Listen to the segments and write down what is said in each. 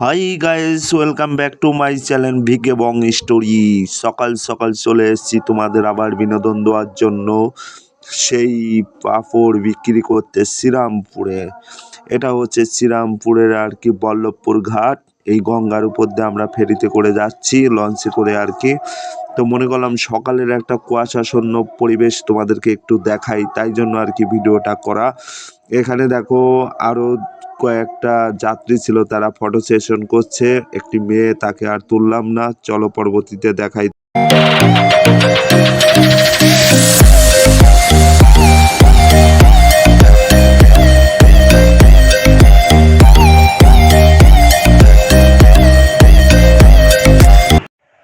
Hi guys welcome back to my channel VK Bong Story সকাল সকাল চলে এসেছি তোমাদের আবার বিনোদন দেওয়ার জন্য। সেই পাঁপড় বিক্রি করতে শ্রীরামপুরে। এটা হচ্ছে শ্রীরামপুরের আর কি বল্লভপুর ঘাট। এই গঙ্গার উপর দিয়ে আমরা ফেরিতে করে যাচ্ছি লঞ্চে করে আর কি। তো মনে করলাম সকালের একটা কুয়াশাশূন্য পরিবেশ তোমাদেরকে একটু দেখাই, তাই জন্য আর কি ভিডিওটা করা। এখানে দেখো আরও কয়েকটা যাত্রী ছিল, তারা ফটো সেশন করছে। একটি মেয়ে তাকে আর তুললাম না, চলো পরবর্তীতে দেখাই।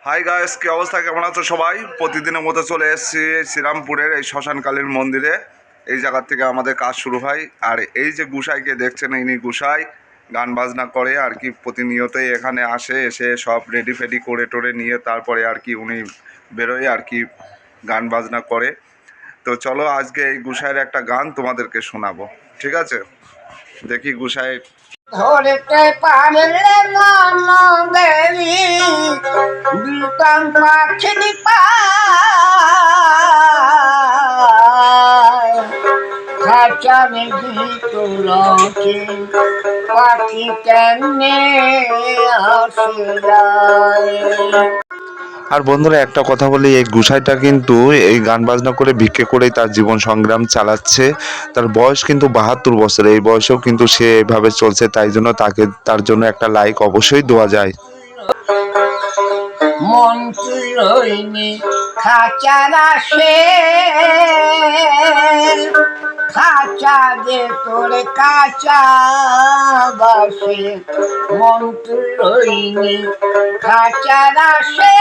হাই কি অবস্থা? কেমন আছো সবাই? প্রতিদিনের মতো চলে এসেছি শ্রীরামপুরের এই শ্মশানকালীর মন্দিরে। এই জায়গার থেকে আমাদের কাজ শুরু হয়। আর এই যে গুসাইকে দেখছেন, ইনি গুসাই, গান বাজনা করে আর কি প্রতিনিয়তই এখানে আসে, এসে সব রেডি ফেডি করে টোরে নিয়ে তারপরে আর কি উনি বেরোয় আর কি গান বাজনা করে। তো চলো আজকে এই গুসাইয়ের একটা গান তোমাদেরকে শোনাবো, ঠিক আছে? দেখি গুসাই। পায়। খাঁচানে ভিতরকে পাখি আসে আর বন্ধুরা, একটা কথা বলি, এই গুসাইটা কিন্তু এই গান বাজনা করে ভিক্ষে করেই তার জীবন সংগ্রাম চালাচ্ছে। তার বয়স কিন্তু বাহাত্তর বছর, এই বয়সেও কিন্তু সে এভাবে চলছে, তাই জন্য তাকে, তার জন্য একটা লাইক অবশ্যই দেওয়া যায়। রইনি খাঁচার আসে। খাঁচা যে তোর কাঁচা বাসে মন্ত্রী রইনি খাঁচার আসে।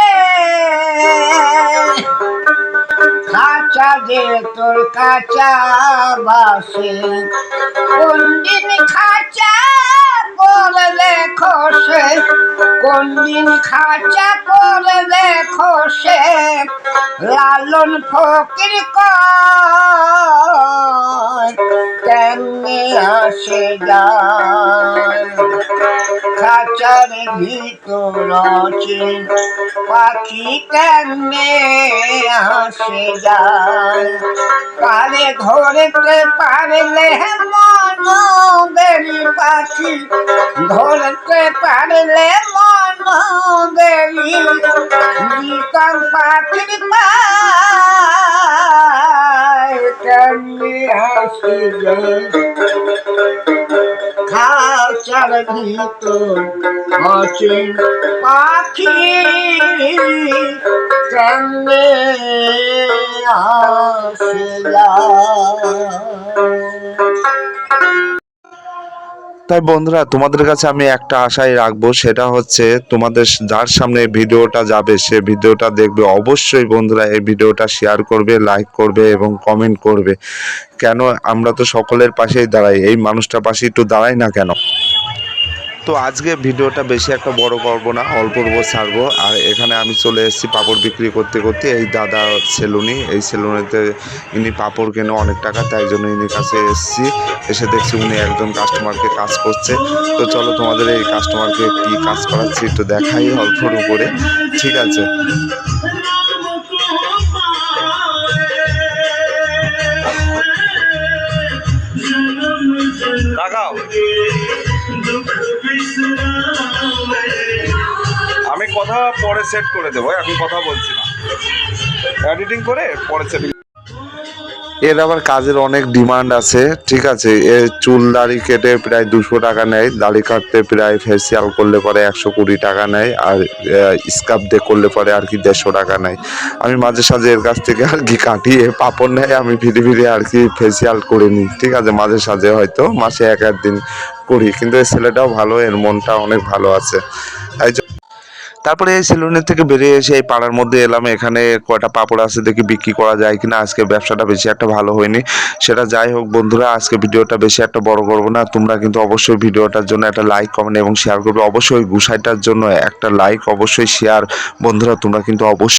খাঁচা যে তোর কাঁচা বাসে, কোন দিন খাঁচা করলে খসে, কোন দিন খাঁচা করলে খসে, লালন ফকির কেমনে আসে খাঁচার ভিতর আছে, পাখি কেমনে আসে যায়। কারে ধরতে পারলে মন বেরি পাখি, ধরতে পারলে মন বেরি বিকাল পাখির আসে যায়। খাঁচার আছে পাখি তাই বন্ধুরা, তোমাদের কাছে আমি একটা আশাই রাখব, সেটা হচ্ছে তোমাদের যার সামনে ভিডিওটা যাবে, সে ভিডিওটা দেখবে। অবশ্যই বন্ধুরা এই ভিডিওটা শেয়ার করবে লাইক করবে এবং কমেন্ট করবে। কেন? আমরা তো সকলের পাশেই দাঁড়াই, এই মানুষটার পাশে একটু দাঁড়াই না কেন? তো আজকে ভিডিওটা বেশি একটা বড় করব না, অল্প অল্প ছাড়বো। আর এখানে আমি চলে এসেছি পাপড় বিক্রি করতে করতে। এই দাদা সেলুনি এই সেলুনেতে ইনি পাপড় কেনে অনেক টাকা, তাই জন্য ইনি কাছে এসেছি। এসে দেখছি উনি একজন কাস্টমারকে কাজ করছে। তো চলো তোমাদের এই কাস্টমারকে কি কাজ করাচ্ছি একটু দেখাই অল্পর উপরে। ঠিক আছে। আমি কথা পরে সেট করে দেবো আমি কথা বলছি না। এডিটিং করে পরে সেটিং এর আবার কাজের অনেক ডিমান্ড আছে, ঠিক আছে? এ চুল দাড়ি কেটে প্রায় দুশো টাকা নেয়, দাড়ি কাটতে প্রায় ফেসিয়াল করলে পরে একশো কুড়ি টাকা নেয়, আর স্কাপ দিয়ে করলে পরে আর কি দেড়শো টাকা নেয়। আমি মাঝে সাঝে এর কাছ থেকে আর কি কাটিয়ে পাপড় নেয়, আমি ফিরে ফিরে আর কি ফেসিয়াল করে নিই, ঠিক আছে? মাঝে সাঝে হয়তো মাসে এক একদিন করি, কিন্তু এই ছেলেটাও ভালো, এর মনটা অনেক ভালো আছে। তারপরে এই সেলুনের থেকে বেরিয়ে এসে এই পাড়ার মধ্যে এলাম। এখানে কয়টা পাপড় আছে দেখি বিক্রি করা যায় কিনা। আজকে ব্যবসাটা বেশি একটা ভালো হয়নি। সেটা যাই হোক বন্ধুরা, আজকে ভিডিওটা বেশি একটা বড় করব না। তোমরা কিন্তু অবশ্যই ভিডিওটার জন্য একটা লাইক কমেন্ট এবং শেয়ার করবে। অবশ্যই গুসাইটার জন্য একটা লাইক অবশ্যই শেয়ার বন্ধুরা, তোমরা কিন্তু অবশ্যই